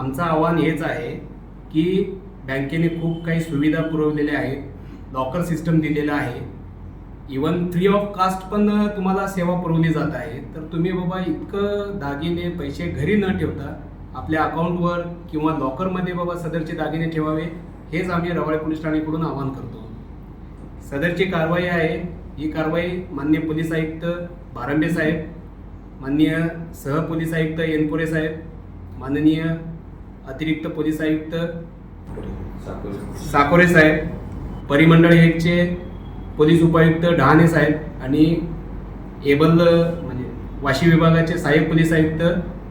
आमचं आव्हान हेच आहे की बँकेने खूप काही सुविधा पुरवलेल्या आहेत लॉकर सिस्टम दिलेलं आहे. इवन फ्री ऑफ कास्ट पण तुम्हाला सेवा पुरवली जात आहे. तर तुम्ही बाबा इतकं दागिने पैसे घरी न ठेवता आपल्या अकाउंटवर किंवा लॉकरमध्ये बाबा सदरचे दागिने ठेवावे हेच आम्ही रवाळे पोलीस ठाणेकडून आवाहन करतो. सदरची कारवाई आहे. ही कारवाई मान्य पोलीस आयुक्त बारंबे साहेब माननीय सहपोलीस आयुक्त एनपुरे साहेब माननीय अतिरिक्त पोलीस आयुक्त साकोरे साहेब. परिमंडळ एकचे पोलीस उपायुक्त डहाणे साहेब आणि एबल म्हणजे वाशी विभागाचे सहाय्यक पोलीस आयुक्त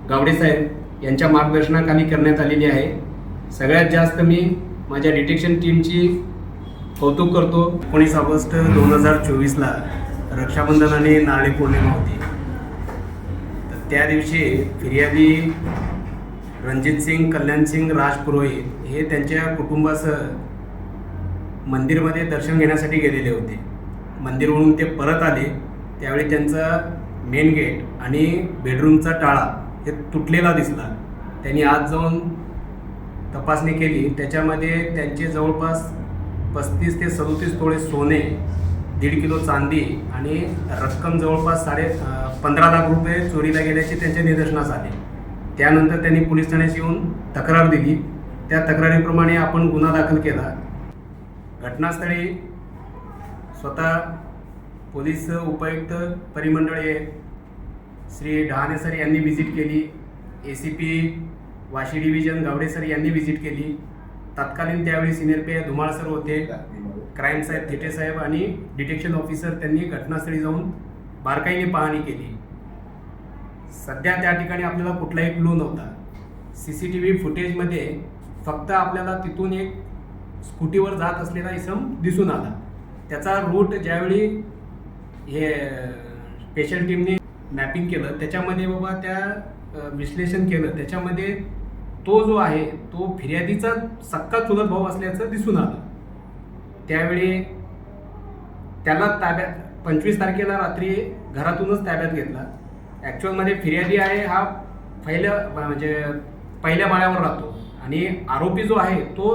गावडे साहेब यांच्या मार्गदर्शनाखाली करण्यात आलेली आहे. सगळ्यात जास्त मी माझ्या डिटेक्शन टीमची कौतुक करतो. एकोणीस ऑगस्ट दोन हजार चोवीसला रक्षाबंधन आणि नारळी पौर्णिमा होती. तर त्या दिवशी फिर्यादी रणजित सिंग कल्याण सिंग राज पुरोहित हे त्यांच्या कुटुंबासह मंदिरमध्ये दर्शन घेण्यासाठी गेलेले होते. मंदिरवरून ते परत आले. त्यावेळी त्यांचा मेन गेट आणि बेडरूमचा टाळा हे तुटलेला दिसला. त्यांनी आज जाऊन तपासणी केली. त्याच्यामध्ये त्यांचे जवळपास पस्तीस ते सदोतीस तोळे सोने दीड किलो चांदी आणि रक्कम जवळपास साडे पंधरा लाख रुपये चोरीला गेल्याचे त्यांच्या निदर्शनास आले. त्यानंतर त्यांनी पोलीस ठाण्यात येऊन तक्रार दिली. त्या तक्रारीप्रमाणे आपण गुन्हा दाखल केला. घटनास्थळी स्वतः पोलीस उपायुक्त परिमंडळे श्री डहाणे सर यांनी व्हिजिट केली. A C P Vashi division Gawade sir यांनी व्हिजिट केली. तत्कालीन त्यावेळी सिनियर पे धुमाळ सर होते. क्राईम साहेब थेटे साहेब आणि डिटेक्शन ऑफिसर त्यांनी घटनास्थळी जाऊन बारकाईने पाहणी केली. सध्या त्या ठिकाणी आपल्याला कुठलाही क्लू नव्हता. सी सी टी व्ही फुटेजमध्ये फक्त आपल्याला तिथून एक स्कूटीवर जात असलेला इसम दिसून आला. त्याचा रूट ज्यावेळी हे स्पेशल टीमने मॅपिंग केलं त्याच्यामध्ये बाबा त्या विश्लेषण केलं. त्याच्यामध्ये तो जो आहे तो फिर्यादीचा सक्का चुलत भाऊ असल्याचं दिसून आलं. त्यावेळी त्याला ताब्यात पंचवीस तारखेला रात्री घरातूनच ताब्यात घेतला. ॲक्च्युअलमध्ये फिर्यादी आहे हा पहिल्या म्हणजे पहिल्या माळ्यावर राहतो. आणि आरोपी जो आहे तो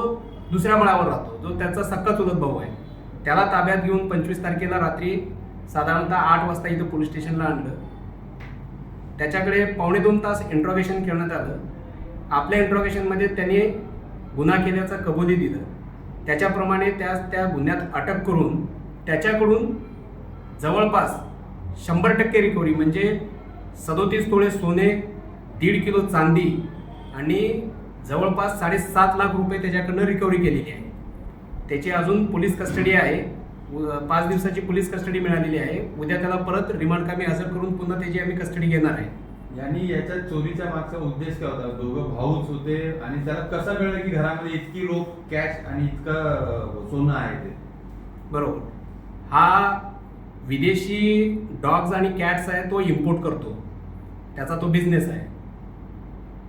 दुसऱ्या माळ्यावर राहतो. जो त्याचा सक्का चुलत भाऊ आहे. त्याला ताब्यात घेऊन पंचवीस तारखेला रात्री साधारणतः आठ वाजता इथं पोलीस स्टेशनला आणलं. त्याच्याकडे पावणे दोन तास इंट्रोगेशन करण्यात आलं. आपल्या इंट्रोगेशनमध्ये त्याने गुन्हा केल्याचं कबुली दिलं. त्याच्याप्रमाणे त्या त्या गुन्ह्यात अटक करून त्याच्याकडून जवळपास शंभर टक्के रिकव्हरी म्हणजे सदोतीस तोळे सोने दीड किलो चांदी आणि जवळपास साडेसात लाख रुपये त्याच्याकडनं रिकव्हरी केलेली आहे. त्याची अजून पोलीस कस्टडी आहे. पाच दिवसाची पोलीस कस्टडी मिळालेली आहे. उद्या त्याला परत रिमांड कामी हजर करून पुन्हा त्याची आम्ही कस्टडी घेणार आहे. यांनी याच्या चोरीच्या मागचा उद्देश काय होता? दोघं भाऊच होते आणि त्याला कसं मिळलं की घरामध्ये इतकी रोख कॅश आणि इतकं सोनं आहे ते? बरोबर. हा विदेशी डॉग्स आणि कॅट्स आहे तो इम्पोर्ट करतो. त्याचा तो बिझनेस आहे.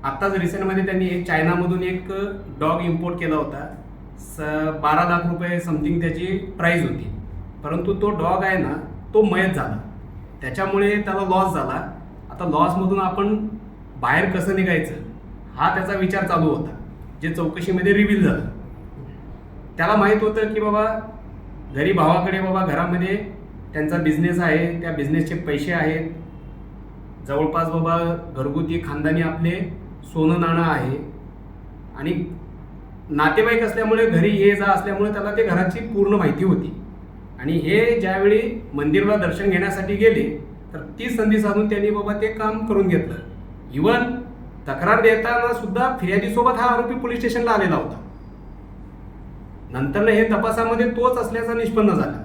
आत्ताच रिसेंटमध्ये त्यांनी एक चायनामधून एक डॉग इम्पोर्ट केला होता. स बारा लाख रुपये समथिंग त्याची प्राईज होती. परंतु तो डॉग आहे ना तो मयत झाला. त्याच्यामुळे त्याला लॉस झाला. आता लॉसमधून आपण बाहेर कसं निघायचं हा त्याचा विचार चालू होता जे चौकशीमध्ये रिव्हील झालं. त्याला माहीत होतं की बाबा घरी भावाकडे बाबा घरामध्ये त्यांचा बिझनेस आहे त्या बिझनेसचे पैसे आहेत. जवळपास बाबा घरगुती खानदानी आपले सोनं नाणं आहे. आणि नातेवाईक असल्यामुळे घरी ये जा असल्यामुळे त्याला ते घराची पूर्ण माहिती होती. आणि हे ज्यावेळी मंदिरला दर्शन घेण्यासाठी गेले तर ती संधी साधून त्यांनी बाबा ते काम करून घेतलं. इवन तक्रार देताना सुद्धा फिर्यादीसोबत हा आरोपी पोलीस स्टेशनला आलेला होता. नंतर हे तपासामध्ये तोच असल्याचं निष्पन्न झालं.